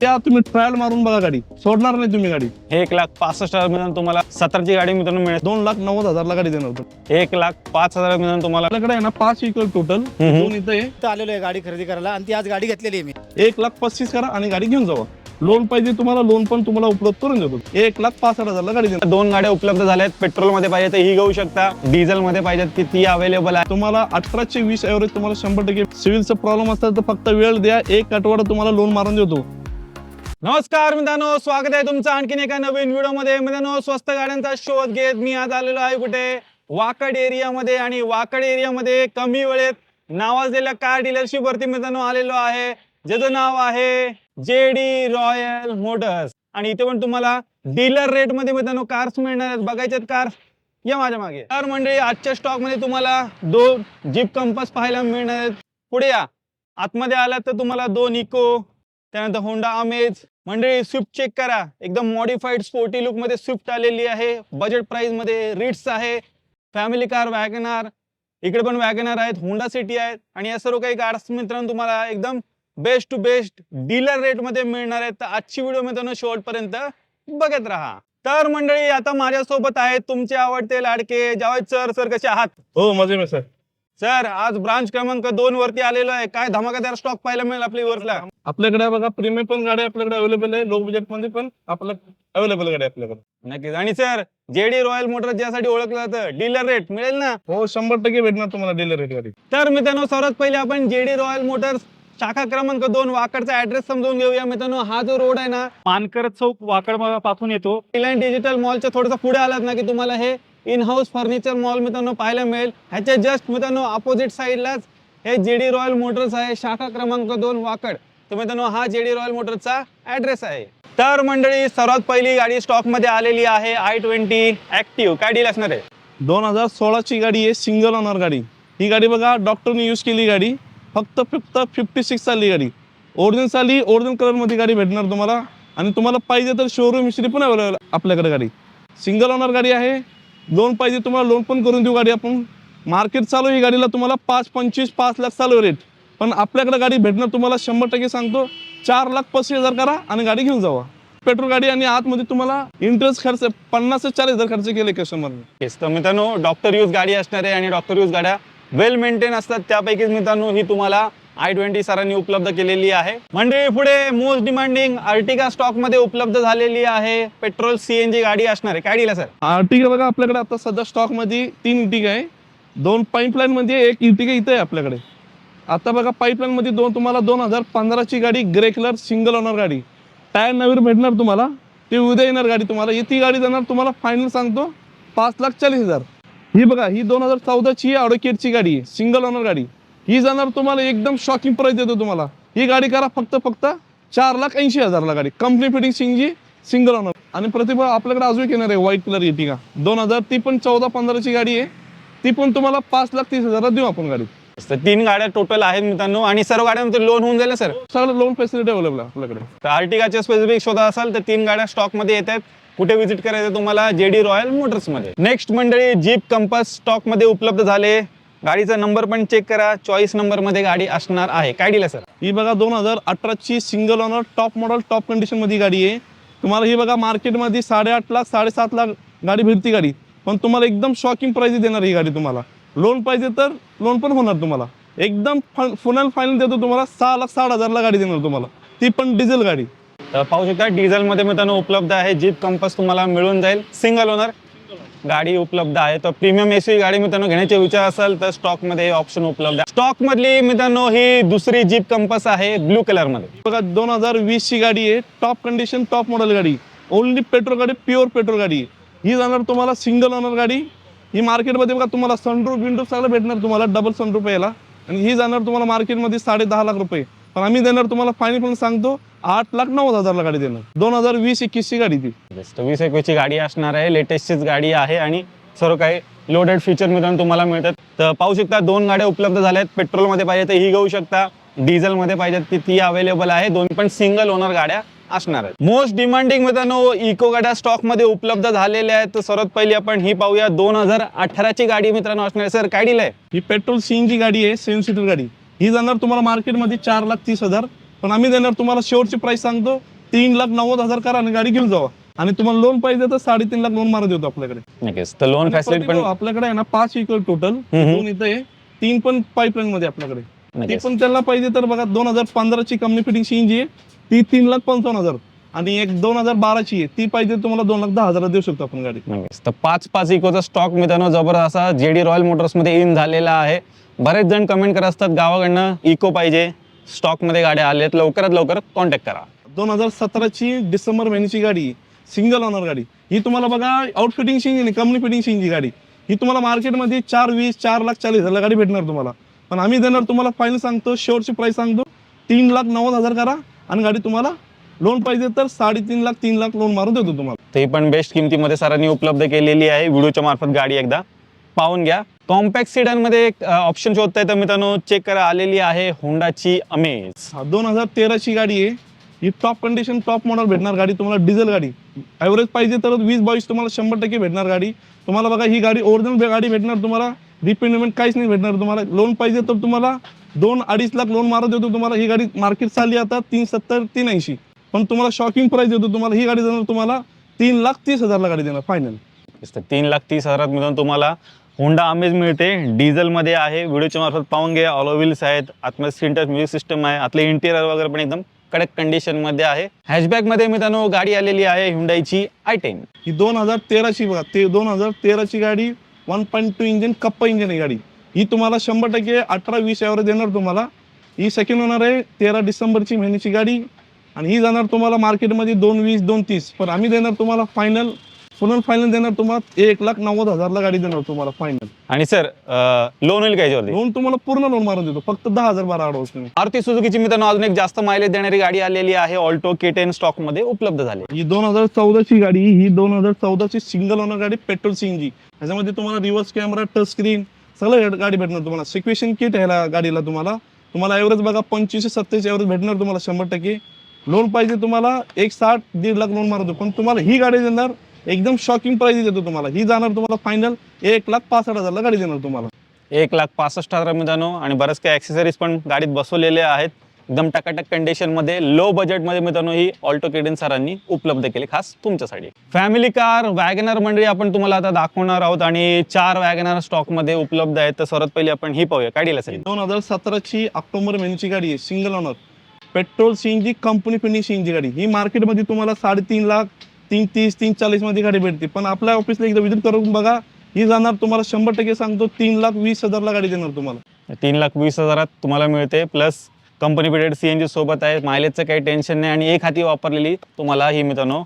त्या तुम्ही ट्रायल मारून बघा गाडी. सोडणार नाही तुम्ही गाडी. हे एक लाख पासष्ट हजार मिळून तुम्हाला सतराची गाडी मित्रांनो मिळेल. दोन लाख नव्वद हजारला गाडी देणार होतो. एक लाख पाच हजार मिळून तुम्हाला आपल्याकडे आहे ना पाच इक्वल टोटल. दोन इथं आहे. इथं आलेलो आहे गाडी खरेदी करायला आणि ती आज गाडी घेतलेली आहे मी. एक लाख पस्तीस करा आणि गाडी घेऊन जावा. लोन पाहिजे तुम्हाला लोन पण तुम्हाला उपलब्ध करून देतो. एक लाख पासष्ट हजारला गाडी देणार. दोन गाड्या उपलब्ध झाल्या आहेत. पेट्रोलमध्ये पाहिजे तर ही घेऊ शकता. डिझेल मध्ये पाहिजेत की ती अवेलेबल आहे. तुम्हाला अठराशे वीस एव्हरेज तुम्हाला शंभर टक्के सिव्हिलचा प्रॉब्लेम असतात तर फक्त वेळ द्या. एक आठवडा तुम्हाला लोन मारून देतो. नमस्कार मित्रांनो स्वागत आहे तुमचं आणखीन एका नवीन व्हिडिओमध्ये मित्रांनो स्वस्त गाड्यांचा शोध घेत मी आज आलेलो आहे कुठे? वाकड एरियामध्ये आणि वाकड एरियामध्ये कमी वेळेत नावाजलेल्या कार डीलरशिप वरती मित्रांनो आलेलो आहे. ज्याचं नाव आहे जे डी रॉयल मोटर्स आणि इथे पण तुम्हाला डीलर रेटमध्ये मित्रांनो कार्स मिळणार आहेत. बघायच्यात कार्स या माझ्या मागे. तर मंडळी आजच्या स्टॉकमध्ये तुम्हाला दोन जीप कंपस पाहायला मिळणार आहेत. पुढे या. आतमध्ये आलात तर तुम्हाला दोन इको त्यानंतर होंडा अमेज मंडळी स्विफ्ट चेक करा. एकदम मॉडिफाईड स्पोर्टी लुकमध्ये स्विफ्ट आलेली आहे. बजेट प्राइसमध्ये रिट्स आहे. फॅमिली कार वॅगनार इकडे पण वॅगनार आहेत होंडा सिटी आहेत. आणि या सर्व काही कार्स मित्रांनो तुम्हाला एकदम बेस्ट टू बेस्ट डीलर रेटमध्ये मिळणार आहेत. तर आजची व्हिडिओ मित्रांनो शेवटपर्यंत बघत राहा. तर मंडळी आता माझ्यासोबत आहेत तुमचे आवडते लाडके जावेद सर सर कसे आहात? हो मजे सर सर आज ब्रांच क्रमांक दोन वरती आलेलो आहे. काय धमाकादार स्टॉक पाहायला मिळेल आपली वरला आपल्याकडे बघा प्रीमियम पण गाडी आपल्याकडे अवेलेबल आहे. लो बजेटमध्ये पण आपल्या अवेलेबल गाडी आपल्याकडे. नक्कीच. आणि सर जेडी रॉयल मोटर ज्यासाठी ओळखलं जातं. डीलर रेट मिळेल ना? हो शंभर टक्के भेटणार तुम्हाला डीलर रेट गाडी तर मित्रांनो सर्वात पहिले आपण जेडी रॉयल मोटर्स शाखा क्रमांक दोन वाकडचा ऍड्रेस समजून घेऊया. मित्रांनो हा जो रोड आहे ना पानकर चौक वाकडपासून येतो रिलायन्स डिजिटल मॉलच्या थोडंसं पुढे आलात ना की तुम्हाला हे इन हाऊस फर्निचर मॉल मित्रांनो पाहायला मिळेल. ह्याच्या जस्ट मित्रांनो अपोजिट साईडलाच हे जे डी रॉयल मोटर्स आहे. शाखा क्रमांक दोन वाकड. तर मित्रांनो हा जे डी रॉयल मोटर्सचा ऍड्रेस आहे. तर मंडळी सर्वात पहिली गाडी स्टॉकमध्ये आलेली आहे आय ट्वेंटी ऍक्टिव्ह काय डील असणार आहे? दोन हजार सोळाची गाडी आहे सिंगल ओनर गाडी. ही गाडी बघा डॉक्टरने यूज केली गाडी. फक्त फक्त फिफ्टी सिक्स चालली गाडी. ओरिजिनल चालली ओरिजिनल कलरमध्ये गाडी भेटणार तुम्हाला. आणि तुम्हाला पाहिजे तर शोरूम हिस्ट्री पण अवेलेबल आपल्याकडे गाडी. सिंगल ओनर गाडी आहे. लोन पाहिजे तुम्हाला लोन पण करून देऊ गाडी आपण. मार्केट चालू आहे ही गाडीला तुम्हाला पाच पंचवीस पाच लाख चालू रेट पण आपल्याकडे गाडी भेटणार तुम्हाला शंभर टक्के सांगतो चार लाख पस्तीस हजार करा आणि गाडी घेऊन जावा. पेट्रोल गाडी आणि आतमध्ये तुम्हाला इंटरेस्ट खर्च पन्नास ते चाळीस हजार खर्च केले कस्टमरने येस तर मित्रांनो डॉक्टर यूज गाडी असणार आहे आणि डॉक्टर यूज गाड्या वेल मेंटेन असतात. त्यापैकीच मित्रांनो ही तुम्हाला आय ट्वेंटी सरांनी उपलब्ध केलेली आहे. म्हणजे पुढे मोस्ट डिमांडिंग आर्टिका स्टॉकमध्ये उपलब्ध झालेली आहे. पेट्रोल सीएनजी गाडी असणार आहे. काय सर आर्टिका बघा आपल्याकडे आता सध्या स्टॉकमध्ये तीन इटिका आहे. दोन पाईपलाईन मध्ये एक इटिका इथं आहे आपल्याकडे. आता बघा पाईपलाईन मध्ये दोन तुम्हाला दोन हजार पंधराची गाडी ग्रे कलर सिंगल ओनर गाडी. टायर नवीन भेटणार तुम्हाला. ती उद्या येणार गाडी तुम्हाला. ही ती गाडी जाणार तुम्हाला फायनल सांगतो पाच लाख चाळीस हजार. ही बघा ही दोन हजार चौदाची ची गाडी आहे. सिंगल ओनर गाडी. ही जाणार तुम्हाला एकदम शॉकिंग प्राइस देतो तुम्हाला. ही गाडी करा फक्त फक्त चार लाख ऐंशी हजारला गाडी. कंपनी फिटिंग सिंगजी सिंगल ओनर आणि प्रतिभा आपल्याकडे अजून एक येणार आहे व्हाईट कलर इटिका दोन हजार ती पण चौदा पंधराची गाडी आहे. ती पण तुम्हाला पाच लाख तीस हजारात देऊ आपण गाडी. तर तीन गाड्या टोटल आहेत मित्रांनो. आणि सर्व गाड्यांमध्ये लोन होऊन जाईल सर सगळं लोन फॅसिलिटी अवेलेबल आपल्याकडे. तर आर्टिकाचे स्पेसिफिक शोधा असाल तर तीन गाड्या स्टॉकमध्ये येत आहेत. कुठे व्हिजिट करायचं तुम्हाला? जेडी रॉयल मोटर्समध्ये. नेक्स्ट मंडळी जीप कंपस स्टॉकमध्ये उपलब्ध झाले. गाडीचा नंबर पण चेक करा. चॉईस नंबरमध्ये गाडी असणार आहे. काय दिलं सर ही बघा दोन हजार अठराची single owner top model top कंडिशनमध्ये गाडी आहे. तुम्हाला ही बघा मार्केटमध्ये साडेआठ लाख साडेसात लाख गाडी भेटती गाडी. पण तुम्हाला एकदम शॉकिंग प्राइस देणार ही गाडी तुम्हाला. लोन पाहिजे तर लोन पण होणार तुम्हाला. एकदम फुनल फायनल देतो तुम्हाला सहा लाख साठ हजारला गाडी देणार तुम्हाला. ती पण डिझेल गाडी. तर पाहू शकता डिझेल मध्ये मित्रांनो उपलब्ध आहे. जीप कंपस तुम्हाला मिळून जाईल. सिंगल ओनर गाडी उपलब्ध आहे. तर प्रीमियम एसी गाडी मित्रांनो घेण्याचे विचार असेल तर स्टॉकमध्ये ऑप्शन उपलब्ध आहे. स्टॉक मधली मित्रांनो ही दुसरी जीप कंपस आहे ब्लू कलरमध्ये. बघा दोन हजार वीस ची गाडी आहे. टॉप कंडिशन टॉप मॉडेल गाडी. ओनली पेट्रोल गाडी प्युअर पेट्रोल गाडी. आहे. ही जाणार तुम्हाला सिंगल ओनर गाडी. ही मार्केटमध्ये बघा तुम्हाला सनरूफ विंडूफ सगळं भेटणार तुम्हाला डबल सनरूफ यायला आणि ही जाणार तुम्हाला मार्केटमध्ये साडे दहा लाख रुपये. पण आम्ही देणार तुम्हाला फायनल पण सांगतो आठ लाख नव्वद हजारला गाडी देणार. दोन हजार वीस एकवीसची गाडी ती. तर वीस एकवीसची गाडी असणार आहे लेटेस्टचीच गाडी आहे आणि सर्व काही लोडेड फीचर मित्रांनो तुम्हाला मिळतात. तर पाहू शकता दोन गाड्या उपलब्ध झाल्या आहेत पेट्रोलमध्ये पाहिजे तर ही घेऊ शकता. डिझेलमध्ये पाहिजे ती ती अवेलेबल आहे. दोन्ही पण सिंगल ओनर गाड्या असणार आहेत. मोस्ट डिमांडिंग मित्रांनो इको गाड्या स्टॉकमध्ये उपलब्ध झालेल्या आहेत. तर सर्वात पहिली आपण ही पाहूया. दोन हजार अठराची गाडी मित्रांनो असणार आहे. सर काय डील आहे? ही पेट्रोल सीएनजी गाडी आहे सेवन सीटर गाडी. ही जाणार तुम्हाला मार्केटमध्ये चार लाख तीस हजार. पण आम्ही देणार तुम्हाला शेवटची प्राइस सांगतो तीन लाख नव्वद हजार करा आणि गाडी घेऊन जावा. आणि तुम्हाला लोन पाहिजे तर साडेतीन लाख लोन मारा देतो आपल्याकडे. नक्कीच. तर लोन फॅसिलिटी पण प्रतिभाव आपल्याकडे आहे ना पाच इकर टोटल. दोन इथं आहे. तीन पण पाईपलाईन मध्ये आपल्याकडे. ती पण त्याला पाहिजे तर बघा दोन हजार पंधराची कंपनी फिटिंगची इंजी आहे. ती तीन लाख पंचावन्न हजार. आणि एक दोन हजार बाराची आहे. ती पाहिजे तुम्हाला दोन लाख दहा हजार देऊ शकतो आपण गाडी. तर पाच पाच इकोचा स्टॉक मित्रांनो जबरदस्त असा जेडी रॉयल मोटर्समध्ये इन झालेला आहे. बरेच जण कमेंट करत असतात गावाकडनं इको पाहिजे स्टॉकमध्ये गाड्या आल्यात लवकरात लवकर कॉन्टॅक्ट करा. दोन हजार सतराची डिसेंबर महिन्याची गाडी सिंगल ओनर गाडी ही तुम्हाला बघा आउटफिटिंगची इंजिन आहे कंपनी फिटिंगची इंजिन गाडी ही तुम्हाला मार्केटमध्ये चार वीस चार लाख चाळीस हजार गाडी भेटणार तुम्हाला. पण आम्ही देणार तुम्हाला फायनल सांगतो शेवटची प्राइस सांगतो तीन लाख नव्वद हजार करा आणि गाडी तुम्हाला लोन पाहिजे तर साडेतीन लाख तीन लाख लोन मारून देतो तुम्हाला. ते पण बेस्ट किमतीमध्ये सरांनी उपलब्ध केलेली आहे. व्हिडिओच्या मार्फत गाडी एकदा पाहून घ्या. कॉम्पॅक्ट सिडनमध्ये एक ऑप्शन शोधताय तर मित्रांनो चेक करा. आलेली आहे होंडाची अमेज दोन हजार तेराची गाडी आहे. ही टॉप कंडिशन टॉप मॉडेल भेटणार गाडी. तुम्हाला डिझेल गाडी. ॲव्हरेज पाहिजे तर वीस बावीस तुम्हाला शंभर टक्के भेटणार गाडी. तुम्हाला बघा ही गाडी ओरिजिनल गाडी भेटणार तुम्हाला. रिपेमेंट काहीच नाही भेटणार तुम्हाला. लोन पाहिजे तर तुम्हाला दोन अडीच लाख लोन मारत देतो तुम्हाला. ही गाडी मार्केट चालली आता तीन सत्तर तीन ऐंशी. पण तुम्हाला शॉकिंग प्राइस देतो तुम्हाला. ही गाडी देणार तुम्हाला तीन लाख तीस हजारला गाडी देणार फायनल तीन लाख तीस हजारात मिळून तुम्हाला होंडा अमेज मिळते. डिझेलमध्ये आहे. व्हिडिओच्या मार्फत पाहून घ्या. ऑलो व्हील्स आहेत. आतमध्ये सिंटर म्युझिक सिस्टम आहे. आतले इंटिरियर वगैरे पण एकदम कडक कंडिशनमध्ये आहे. हॅशबॅकमध्ये मित्रांनो गाडी आलेली आहे हुंडाईची आय टेन ही दोन हजार तेराची बघा. ते दोन हजार तेराची गाडी one point two engine Kappa engine आहे गाडी. ही तुम्हाला शंभर टक्के अठरा वीस ॲव्हरेज देणार तुम्हाला. ही सेकंड होणार आहे. तेरा डिसेंबरची महिन्याची गाडी. आणि ही जाणार तुम्हाला मार्केटमध्ये दोन वीस दोन तीस. पण आम्ही देणार तुम्हाला फायनल पुन्हा फायनल देणार तुम्हाला एक लाख नव्वद हजारला गाडी देणार तुम्हाला फायनल आणि सर लोन होईल का याच्यावरती? लोन तुम्हाला पूर्ण लोन मारून देतो. फक्त दहा हजार बारा अडवस तुम्ही आरती सुझुकीची मित्रांनो अजून एक जास्त मायलेज देणारी गाडी आलेली आहे. ऑल्टो के टेन स्टॉकमध्ये उपलब्ध झाली. ही दोन हजार चौदाची गाडी ही दोन हजार चौदाची सिंगल ओनर गाडी पेट्रोल सीएनजी ह्याच्यामध्ये तुम्हाला रिव्हर्स कॅमेरा टच स्क्रीन सगळं गाडी भेटणार तुम्हाला. सिक्वेशन किट ह्याला गाडीला तुम्हाला. तुम्हाला एव्हरेज बघा पंचवीसशे सत्तावीस एव्हरेज भेटणार तुम्हाला शंभर टक्के. लोन पाहिजे तुम्हाला एक साठ दीड लाख लोन मारतो पण तुम्हाला ही गाडी देणार एकदम शॉकिंग प्राइस देतो तुम्हाला. ही जाणार तुम्हाला फायनल एक लाख पासष्ट हजारला गाडी देणार तुम्हाला. एक लाख पासष्ट हजार मित्रांनो आणि बऱ्याच काही ॲक्सेसरीज पण गाडीत बसवलेले आहेत. एकदम टकाटक कंडिशनमध्ये लो बजेटमध्ये मित्रांनो ही ऑल्टो केडेन सरांनी उपलब्ध केली खास तुमच्यासाठी. फॅमिली कार वॅगनर मंडळी आपण तुम्हाला आता दाखवणार आहोत आणि चार वॅगनर स्टॉकमध्ये उपलब्ध आहेत. तर सर्वात पहिली आपण ही पाहूया काय डील असेल दोन हजार सतराची ऑक्टोबर महिन्याची गाडी आहे single owner petrol CNG company finish CNG गाडी. ही मार्केटमध्ये तुम्हाला साडेतीन लाख तीन तीस तीन चाळीसमध्ये गाडी भेटते. पण आपल्या ऑफिसला एकदा विजिट करून बघा ही जाणार तुम्हाला शंभर टक्के सांगतो तीन लाख वीस हजारला गाडी देणार तुम्हाला. तीन लाख वीस हजारात तुम्हाला मिळते. Plus company period C N G सोबत आहे. मायलेजचं काही टेन्शन नाही. आणि एक हाती वापरलेली तुम्हाला ही मित्रांनो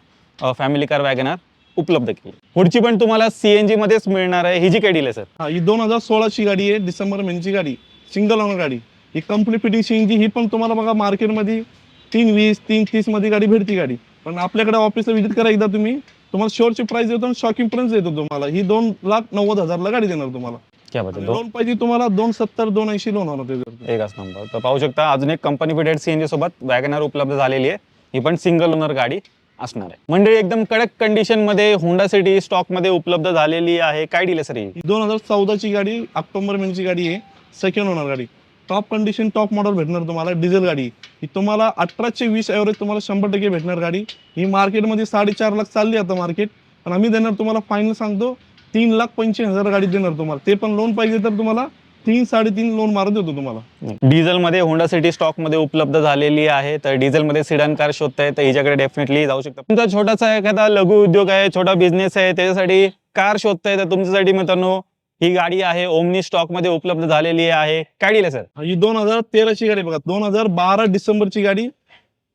फॅमिली कार वॅगनर उपलब्ध केली. पुढची पण तुम्हाला सी एन जी मध्येच मिळणार आहे. ही जी डील आहे सर हा ही दोन हजार सोळाची गाडी आहे. डिसेंबर महिन्याची गाडी. सिंगल ओनर गाडी. ही कंपनी फिटिंग सीएनजी ही पण तुम्हाला बघा मार्केटमध्ये तीन वीस तीन तीसमध्ये गाडी भेटती गाडी. पण आपल्याकडे ऑफिसला विजिट करा एकदा तुम्ही. तुम्हाला शोरची प्राइस देतो आणि शॉकिंग प्राइस देतो तुम्हाला. ही दोन लाख नव्वद हजारला गाडी देणार तुम्हाला. क्या दोन लोन पाहिजे तुम्हाला दोन सत्तर दोन ऐंशी लोन होणार त्याच्यावर एकच नंबर तर पाहू शकता अजून एक company period C N G सोबत वॅगनर उपलब्ध झालेली आहे. ही पण सिंगल ओनर गाडी असणार आहे. मंडळी एकदम कडक कंडिशनमध्ये होंडा सिटी स्टॉकमध्ये उपलब्ध झालेली आहे. काय डील आहे सर ही? ही दोन हजार चौदाची गाडी ऑक्टोबर महिन्याची गाडी आहे. सेकंड ओनर गाडी. टॉप कंडिशन टॉप मॉडेल भेटणार तुम्हाला डिझेल गाडी. ही तुम्हाला अठराशे वीस ॲव्हरेज तुम्हाला शंभर टक्के भेटणार गाडी. ही मार्केटमध्ये साडेचार लाख चालली आता मार्केट पण आम्ही देणार तुम्हाला फायनल सांगतो तीन लाख पंचवीस हजार गाडी देणार तुम्हाला. ते पण लोन पाहिजे तर तुम्हाला तीन साडेतीन लोन मारत देतो तुम्हाला. डिझेलमध्ये होंडा सिटी स्टॉकमध्ये उपलब्ध झालेली आहे. तर डिझेल मध्ये सिडन कार शोधताय तर हिच्याकडे डेफिनेटली जाऊ शकता. तुमचा छोटासा एखादा लघु उद्योग आहे छोटा बिझनेस आहे त्याच्यासाठी कार शोधताय तर तुमच्यासाठी मित्रांनो ही गाडी आहे ओमनी स्टॉकमध्ये उपलब्ध झालेली आहे. काय डील आहे सर? ही दोन हजार तेराची गाडी बघा. दोन हजार बारा डिसेंबरची गाडी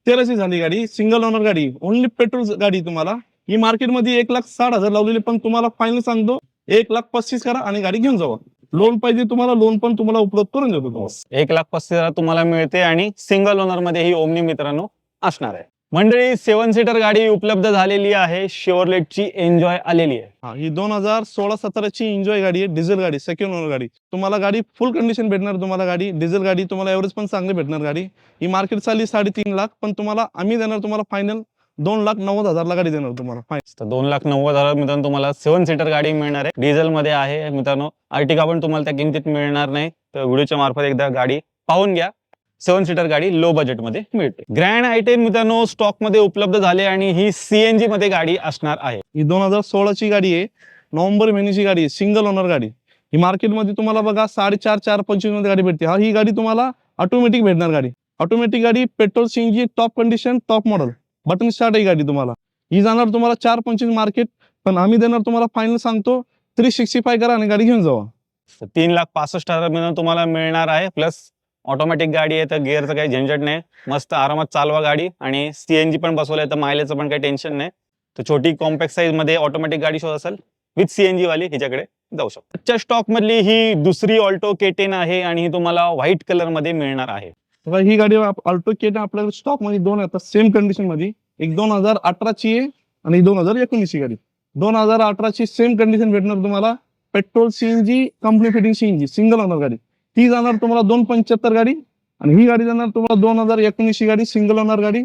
तेराची झाली गाडी सिंगल ओनर गाडी. ओनली पेट्रोल गाडी तुम्हाला. ही मार्केटमध्ये एक लाख साठ हजार लावलेली पण तुम्हाला फायनल सांगतो एक लाख पस्तीस करा आणि गाडी घेऊन जावा. लोन पाहिजे तुम्हाला लोन पण तुम्हाला उपलब्ध करून देतो. एक लाख पस्तीस हजार तुम्हाला मिळते आणि सिंगल ओनरमध्ये ही ओमनी मित्रांनो असणार आहे. मंडळी सेवन सीटर गाडी उपलब्ध झालेली आहे. शेवरलेटची एन्जॉय आलेली आहे. हा ही दोन हजार सोळा सतराची एन्जॉय गाडी आहे डिझेल गाडी सेकंड ओनर गाडी. तुम्हाला गाडी फुल कंडिशन भेटणार तुम्हाला गाडी डिझेल गाडी तुम्हाला एव्हरेज पण चांगली भेटणार गाडी. ही मार्केट चालली साडेतीन लाख पण तुम्हाला आम्ही देणार तुम्हाला फायनल दोन लाख नव्वद हजारला गाडी देणार तुम्हाला फायनल तर दोन लाख नव्वद हजार मित्रांनो तुम्हाला सेवन सीटर गाडी मिळणार आहे. डिझेल मध्ये आहे मित्रांनो. अर्टिका पण तुम्हाला त्या किमतीत मिळणार नाही. तर व्हिडिओच्या मार्फत एकदा गाडी पाहून घ्या. सेवन सीटर गाडी लो बजेटमध्ये मिळते. ग्रँड आय टेन मित्रांनो स्टॉकमध्ये उपलब्ध झाले आणि ही सीएनजी मध्ये गाडी असणार आहे. ही दोन हजार सोळाची गाडी आहे. नोव्हेंबर महिन्याची गाडी आहे. सिंगल ओनर गाडी. ही मार्केटमध्ये तुम्हाला बघा साडेचार चार पंचवीसमध्ये गाडी भेटते. हा ही गाडी तुम्हाला ऑटोमॅटिक भेटणार गाडी. ऑटोमॅटिक गाडी petrol CNG top condition top model button start आहे गाडी तुम्हाला. ही जाणार तुम्हाला चार पंचवीस मार्केट पण आम्ही देणार तुम्हाला फायनल सांगतो थ्री सिक्स्टी फाय करा आणि गाडी घेऊन जावा. तीन लाख पासष्ट हजार तुम्हाला मिळणार आहे. प्लस ऑटोमॅटिक गाडी आहे तर गिअरचं काही झंझट नाही. मस्त आरामात चालवा गाडी आणि सीएनजी पण बसवलंय तर मायलेजचं पण काही टेन्शन नाही. तर छोटी कॉम्पॅक्ट साईजमध्ये ऑटोमॅटिक गाडी शोध असेल विथ सीएनजी वाली हिच्याकडे जाऊ शकतो. आजच्या स्टॉक मधली ही दुसरी ऑल्टो केटेन आहे आणि ही तुम्हाला व्हाईट कलरमध्ये मिळणार आहे. ही गाडी ऑल्टो केटेन आपल्याकडे स्टॉकमध्ये दोन आता सेम कंडिशनमध्ये. एक दोन हजार अठराची आहे आणि दोन हजार एकोणीसची गाडी. दोन हजार अठराची सेम कंडिशन भेटणार तुम्हाला. Petrol CNG company fitting CNG single owner गाडी. ती जाणार तुम्हाला दोन पंच्याहत्तर गाडी आणि ही गाडी जाणार तुम्हाला दोन हजार एकोणीसची गाडी सिंगल ओनर गाडी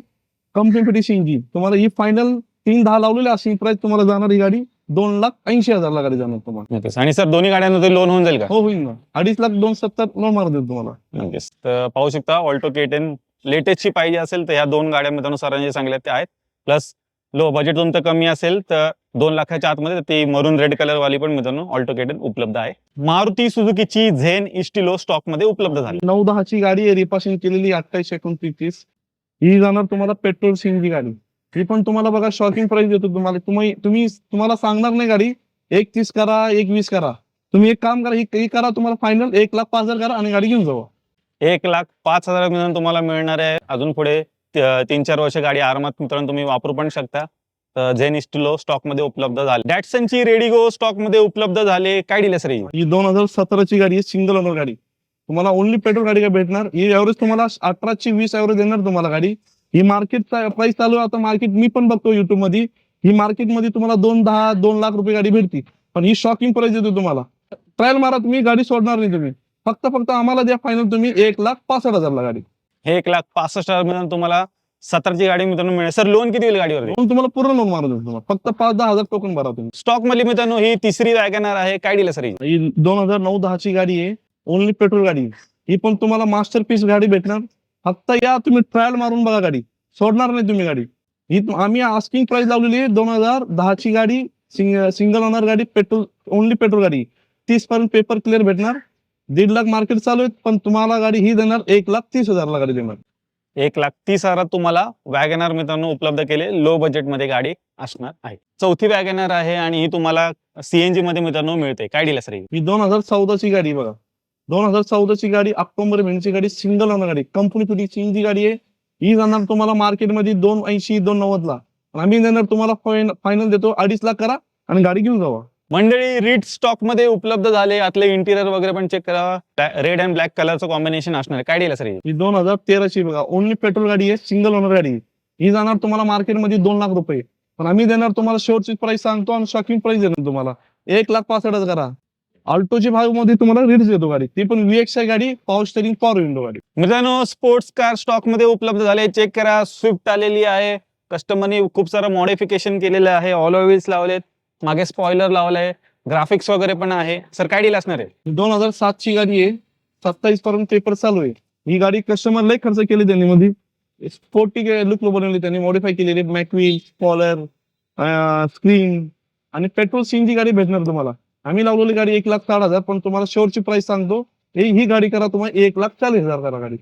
कंपनी फिटिंग सीएनजी तुम्हाला ही फायनल तीन दहा लावलेली अशी प्राइस तुम्हाला जाणार ही गाडी दोन लाख ऐंशी हजारला गाडी जाणार तुम्हाला. नक्कीच. आणि सर दोन्ही गाड्यांमध्ये लोन होऊन जाईल का? हो होईल ना. अडीच लाख दोन सत्तर लोन मार देईल तुम्हाला नक्कीच तर पाहू शकता ऑल्टो केटेन लेटेस्टची पाहिजे असेल तर ह्या दोन गाड्या मित्रांनो सरांनी सांगितल्या त्या आहेत. प्लस लो बजेट तुमचं कमी असेल तर दोन लाखाच्या आतमध्ये ती मरून रेड कलर वाली पण मित्रांनो ऑल्टो केटेन उपलब्ध आहे. मारुती सुझुकीची झेन इस्टिलो स्टॉकमध्ये उपलब्ध झाली. नऊ दहाची गाडी आहे रिपासिंग केलेली अठ्ठावीस एकोणतीस. ही जाणार तुम्हाला पेट्रोल सीएनजी गाडी. ही पण तुम्हाला बघा शॉकिंग प्राइस देतो तुम्हाला. तुम्ही तुम्ही तुम्हाला सांगणार नाही गाडी. एक तीस करा एक वीस करा. तुम्ही एक काम करा ही करा तुम्हाला फायनल एक लाख पाच हजार करा आणि गाडी घेऊन जावा. एक लाख पाच हजार मित्रांनो तुम्हाला मिळणार आहे. अजून पुढे तीन चार वर्ष गाडी आरामात मित्रांनो तुम्ही वापरू पण शकता. झेन इस्टिलो स्टॉकमध्ये उपलब्ध झाली. डॅटसनची रेडिगो स्टॉकमध्ये उपलब्ध झाले. काय डिलेस रे ही? दोन हजार सतराची गाडी आहे सिंगल ओनर गाडी. तुम्हाला ओनली पेट्रोल गाडी काय भेटणार? ही एव्हरेज तुम्हाला अठराची वीस एव्हरेज देणार तुम्हाला गाडी. ही मार्केट प्राइस चालू आहे. आता मार्केट मी पण बघतो युट्यूबमध्ये ही मार्केटमध्ये तुम्हाला दोन दहा दोन लाख रुपये गाडी भेटती. पण ही शॉकिंग प्राइस देतो तुम्हाला. ट्रायल मारा तुम्ही गाडी सोडणार नाही तुम्ही. फक्त फक्त आम्हाला द्या फायनल तुम्ही एक लाख पासष्ट हजारला गाडी. हे एक लाख पासष्ट हजार तुम्हाला सतराची गाडी मित्रांनो मिळेल. सर लोन किती होईल गाडीवर तुम्हाला पूर्ण लोन मारा देतो तुम्हाला. फक्त पाच दहा हजार टोकन भरा तुम्ही. स्टॉक मधली मित्रांनो ही तिसरी वॅगनर आहे. काय दिलं सर ही? दोन हजार नऊ दहाची गाडी आहे. ओनली पेट्रोल गाडी ही पण तुम्हाला मास्टर पीस गाडी भेटणार. फक्त या तुम्ही ट्रायल मारून बघा गाडी. सोडणार नाही तुम्ही गाडी. ही तु- आम्ही आस्किंग प्राइस लावलेली आहे दोन हजार दहाची गाडी. सिंगल ओनर गाडी पेट्रोल ओनली पेट्रोल गाडी. तीस पर्यंत पेपर क्लिअर भेटणार. दीड लाख मार्केट चालू आहे पण तुम्हाला गाडी ही देणार एक लाख तीस हजारला गाडी देणार. एक लाख तीस हजारात तुम्हाला वॅगनर मित्रांनो उपलब्ध केले. लो बजेटमध्ये गाडी असणार आहे. चौथी वॅगनर आहे आणि ही तुम्हाला सीएनजी मध्ये मित्रांनो मिळते. काय दिलं सर ही? दोन हजार चौदाची गाडी बघा. दोन हजार चौदाची गाडी ऑक्टोबर महिन्याची गाडी सिंगल ओनर गाडी. कंपनी तुझी चीनची गाडी आहे. ही जाणार तुम्हाला मार्केटमध्ये दोन ऐंशी दोन नव्वदला. आणि आम्ही देणार तुम्हाला फायनल देतो. अडीच लाख करा आणि गाडी घेऊन जावा. मंडळी रीट स्टॉकमध्ये उपलब्ध झाले. आतले इंटिरियर वगैरे पण चेक करा. रेड अँड ब्लॅक कलरचं कॉम्बिनेशन असणार काय दिलं सर ही? दोन हजार तेराची बघा. ओनली पेट्रोल गाडी आहे सिंगल ओनर गाडी. ही जाणार तुम्हाला मार्केटमध्ये दोन लाख रुपये. पण आम्ही देणार तुम्हाला शेवटची प्राइस सांगतो आणि शॉकिंग प्राइस देणार तुम्हाला. एक लाख पासष्ट करा. ऑल्टोची भागमध्ये तुम्हाला रेट्स देतो गाडी. ती पण व्हीएक्स गाडी पॉवर स्टेरिंग पॉवर विंडो गाडी. मित्रांनो स्पोर्ट्स कार स्टॉकमध्ये उपलब्ध झाले. चेक करा. स्विफ्ट आलेली आहे. कस्टमरने खूप सारं मॉडिफिकेशन केलेलं आहे. ऑल व्हील्स लावलेत. मागे स्पॉइलर लावलंय. ग्राफिक्स वगैरे पण आहे. सर काय डील असणार आहे? दोन हजार सातची गाडी आहे. सत्तावीस पर्यंत पेपर चालू आहे. ही गाडी कस्टमर लय खर्च केली त्यांनी मध्ये स्पोर्टी लुक बनवली त्यांनी. मॉडिफाय केलेली. मॅकविल स्पॉलर स्क्रीन आणि पेट्रोल सीनची गाडी भेटणार तुम्हाला. आम्ही लावलेली गाडी एक लाख साठ हजार पण तुम्हाला शेवटची प्राइस सांगतो. ही ही गाडी करा तुम्हाला एक लाख चाळीस हजार करा गाडी.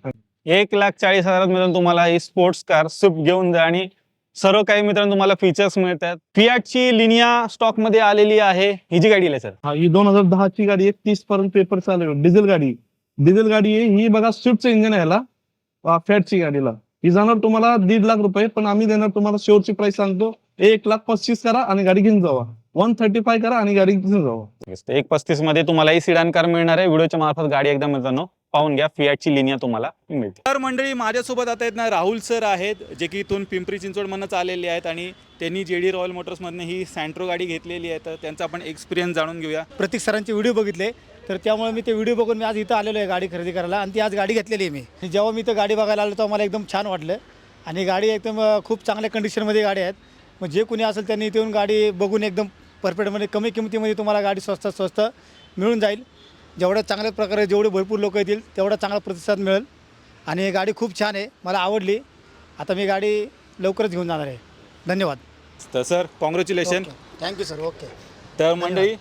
एक लाख चाळीस हजारात मित्रांनो तुम्हाला ही स्पोर्ट्स कार स्विफ्ट घेऊन जा आणि सर्व काही मित्रांनो तुम्हाला फीचर्स मिळतात. फियाटची लिनिया स्टॉकमध्ये आलेली आहे. ही जी गाडी आहे सर हा ही दोन हजार दहाची गाडी आहे. तीस पर्यंत पेपर चालू आहे. डिझेल गाडी डिझेल गाडी आहे. ही बघा स्विफ्टचं इंजन आहे ह्याला. फॅटची गाडीला ही जाणार तुम्हाला दीड लाख रुपये पण आम्ही देणार तुम्हाला शेवटची प्राइस सांगतो. एक लाख पस्तीस करा आणि गाडी घेऊन जावा. वन थर्टी फाय करा आणि गाडी घेऊन जावा. एक पस्तीसमध्ये तुम्हाला ही सिडान कार मिळणार आहे. व्हिडिओच्या मार्फत गाडी एकदा मित्रांनो पाहून घ्या फियाटची लिनिया तुम्हाला मिळते. तर मंडळी माझ्यासोबत आता आहेत ना राहुल सर आहेत जे की इथून पिंपरी चिंचवडमधनंच आलेले आहेत आणि त्यांनी जे डी रॉयल मोटर्समधनं ही सँट्रो गाडी घेतलेली आहे. तर त्यांचा आपण एक्सपिरियन्स जाणून घेऊया. प्रतीक सरांचे व्हिडिओ बघितले तर त्यामुळे मी ते व्हिडिओ बघून मी आज इथं आलेलो आहे गाडी खरेदी करायला आणि ती आज गाडी घेतलेली आहे मी. जेव्हा मी इथं गाडी बघायला आलो तेव्हा मला एकदम छान वाटलं. आणि गाडी एकदम खूप चांगल्या कंडिशनमध्ये गाडी आहेत. मग जे कोणी असेल त्यांनी इथे येऊन गाडी बघून एकदम परफेक्टमध्ये कमी किमतीमध्ये तुम्हाला गाडी स्वस्त स्वस्त मिळून जाईल. जेवढ्या चांगल्या प्रकारे जेवढे भरपूर लोक येतील तेवढा चांगला प्रतिसाद मिळेल. आणि गाडी खूप छान आहे मला आवडली. आता मी गाडी लवकरच घेऊन जाणार आहे. धन्यवाद. तर sir congratulation thank you sir okay तर मंडळी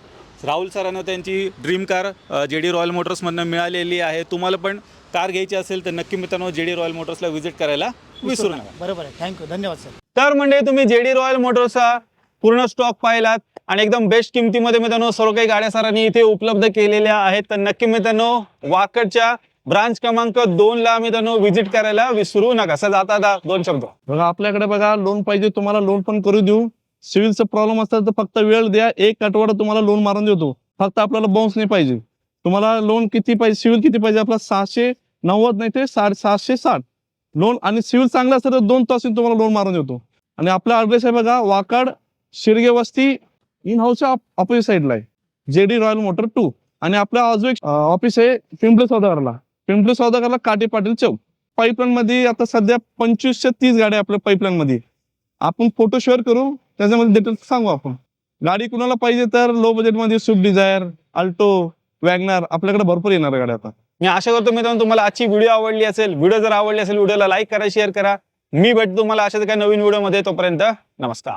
राहुल सरांना त्यांची dream car J D royal मोटर्समधनं मिळालेली आहे. तुम्हाला पण कार घ्यायची असेल तर नक्की मित्रांनो जे डी रॉयल मोटर्सला व्हिजिट करायला विसरू नका. बरोबर आहे. थँक्यू धन्यवाद सर तर म्हणजे तुम्ही जेडी रॉयल मोटर्सचा पूर्ण स्टॉक पाहिलात. आणि एकदम बेस्ट किमतीमध्ये मित्रांनो सर्व काही गाड्या सरांनी इथे उपलब्ध केलेल्या आहेत. तर नक्की मित्रांनो वाकडच्या ब्रांच क्रमांक दोन ला मित्रांनो व्हिजिट करायला विसरू नका. सर आता आता दोन शब्द. बघा आपल्याकडे बघा लोन पाहिजे तुम्हाला लोन पण करू देऊ. सिव्हिलचा प्रॉब्लेम असतात तर फक्त वेळ द्या. एक आठवडा तुम्हाला लोन मारून देतो. फक्त आपल्याला बाउन्स नाही पाहिजे. तुम्हाला लोन किती पाहिजे सिव्हिल किती पाहिजे आपला सहाशे नव्वद नाही ते साठ सहाशे साठ. लोन आणि सिव्हिल चांगलं असेल तर दोन तास तुम्हाला लोन मारून देतो. आणि आपला ऍड्रेस आहे बघा वाकाड शिरगे वस्ती इन हाऊसच्या ऑपोजिट साईडला आहे. जे डी रॉयल मोटर टू आणि आपला अजून एक ऑफिस आहे पिंपळे सौदागरला. पिंपळे सौदागरला काटे पाटील चौक. पाईपलाईन मध्ये आता सध्या पंचवीसशे तीस गाड्या आपल्या पाईपलाईन मध्ये आपण फोटो शेअर करू त्याच्यामध्ये डिटेल्स सांगू आपण. गाडी कुणाला पाहिजे तर लो बजेटमध्ये स्विफ्ट डिझायर अल्टो वॅगनार आपल्याकडे भरपूर येणार गाड्या आता. मी आशा करतो मित्रांनो तुम्हाला आजची व्हिडिओ आवडली असेल. व्हिडिओ जर आवडली असेल व्हिडिओला लाईक करा शेअर करा. मी भेटतो तुम्हाला अशाच काही नवीन व्हिडिओमध्ये तोपर्यंत नमस्कार.